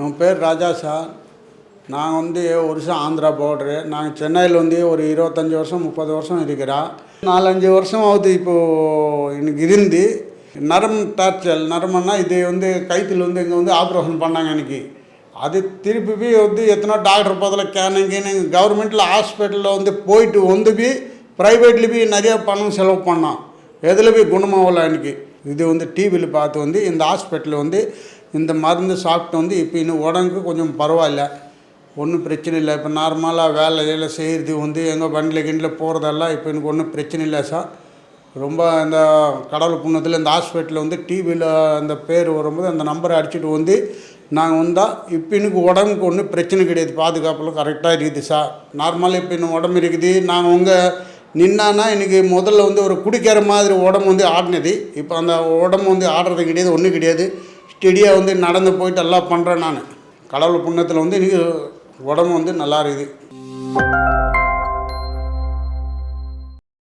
என் பேர் ராஜா சார். நான் வந்து ஒரு வருஷம் ஆந்திரா போர்டரு நாங்கள் சென்னையில் வந்து ஒரு இருபத்தஞ்சி வருஷம் முப்பது வருஷம் இருக்கிறோம் நாலஞ்சு வருஷம் ஆகுது இப்போது எனக்கு இருந்து. நரம் டார்ச்சல் நரம்னா இது வந்து கைத்தில் வந்து இங்கே வந்து ஆப்ரேஷன் பண்ணாங்க எனக்கு. அது திருப்பி போய் வந்து எத்தனை டாக்டர் பதில் கேனுங்க கவர்மெண்ட்டில் ஹாஸ்பிட்டலில் வந்து போயிட்டு வந்து போய் ப்ரைவேட்டில் போய் நிறைய பணம் செலவு பண்ணோம் எதில் போய் குணமாகல எனக்கு. இது வந்து டிவியில் பார்த்து வந்து இந்த ஹாஸ்பிட்டலில் வந்து இந்த மருந்து சாப்பிட்டு வந்து இப்போ இன்னும் உடம்புக்கு கொஞ்சம் பரவாயில்ல. ஒன்றும் பிரச்சனை இல்லை. இப்போ நார்மலாக வேலை வேலை செய்கிறது வந்து எங்கே வண்டியில் கிண்டில் போகிறதெல்லாம் இப்போ எனக்கு ஒன்றும் பிரச்சனை இல்லை சார். ரொம்ப இந்த கடவுள் புண்ணத்தில் இந்த ஹாஸ்பிட்டலில் வந்து டிவியில் அந்த பேர் வரும்போது அந்த நம்பரை அடிச்சுட்டு வந்து நாங்கள் வந்தால் இப்போ எனக்கு உடம்புக்கு ஒன்றும் பிரச்சனை கிடையாது. பாதுகாப்பெல்லாம் கரெக்டாக இருக்குது சார். நார்மலாக இப்போ இன்னும் உடம்பு இருக்குது. நாங்கள் உங்கள் நின்னானா எனக்கு முதல்ல வந்து ஒரு குடிக்கிற மாதிரி உடம்பு வந்து ஆடினது. இப்போ அந்த உடம்பு வந்து ஆடுறது கிடையாது ஒன்றும் கிடையாது. ஸ்டெடியாக வந்து நடந்து போயிட்டு எல்லாம் பண்ணுறேன் நான். கடவுள் புண்ணத்தில் வந்து எனக்கு உடம்பு வந்து நல்லா இருக்குது.